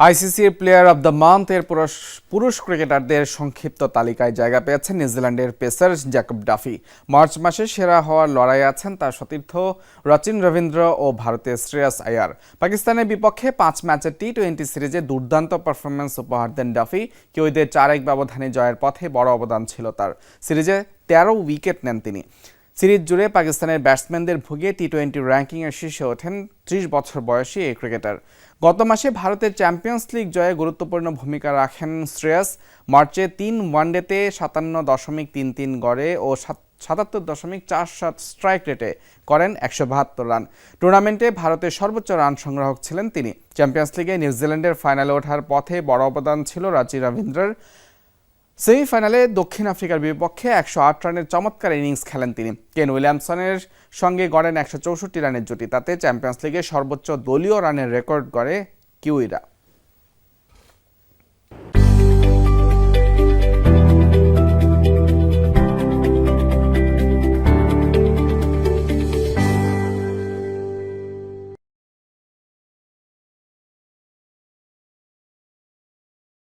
আইসিসির player of the month এর পুরুষ ক্রিকেটারদের সংক্ষিপ্ত তালিকায় জায়গা পেয়েছেন নিউজিল্যান্ডের পেসার জ্যাকব ডাফি। মার্চ মাসে সেরা হওয়ার লড়াই আছেন তার সতীর্থ রচিন রবীন্দ্র ও ভারতের শ্রেয়াস আয়ার। পাকিস্তানের বিপক্ষে পাঁচ ম্যাচের টি টোয়েন্টি সিরিজে দুর্দান্ত পারফরমেন্স উপহার দেন ডাফি। কিউইদের চার এক ব্যবধানে জয়ের পথে বড় অবদান ছিল তার। সিরিজে তেরো উইকেট নেন তিনি। সিরিজ জুড়ে পাকিস্তানের ব্যাটসম্যানদের ভুগিয়ে টি টোয়েন্টি র্যাঙ্কিংয়ের শীর্ষে ওঠেন ত্রিশ বছর বয়সী এই ক্রিকেটার। গত মাসে ভারতের চ্যাম্পিয়ন্স লিগ জয়ে গুরুত্বপূর্ণ ভূমিকা রাখেন শ্রেয়াস। মার্চে তিন ওয়ানডেতে সাতান্ন দশমিক তিন তিন গড়ে ও সাত- সাতাত্তর দশমিক চার সাত স্ট্রাইক রেটে করেন একশো বাহাত্তর রান। টুর্নামেন্টে ভারতের সর্বোচ্চ রান সংগ্রাহক ছিলেন তিনি। চ্যাম্পিয়ন্স লিগে নিউজিল্যান্ডের ফাইনালে ওঠার পথে বড় অবদান ছিল রাজি রবীন্দ্রের। সেমিফাইনালে দক্ষিণ আফ্রিকার বিপক্ষে একশো আট রানের চমৎকার ইনিংস খেলেন তিনি। কেন উইলিয়ামসনের সঙ্গে গড়েন একশো চৌষট্টি রানের জুটি, তাতে চ্যাম্পিয়ন্স লিগে সর্বোচ্চ দলীয় রানের রেকর্ড গড়ে কিউইরা।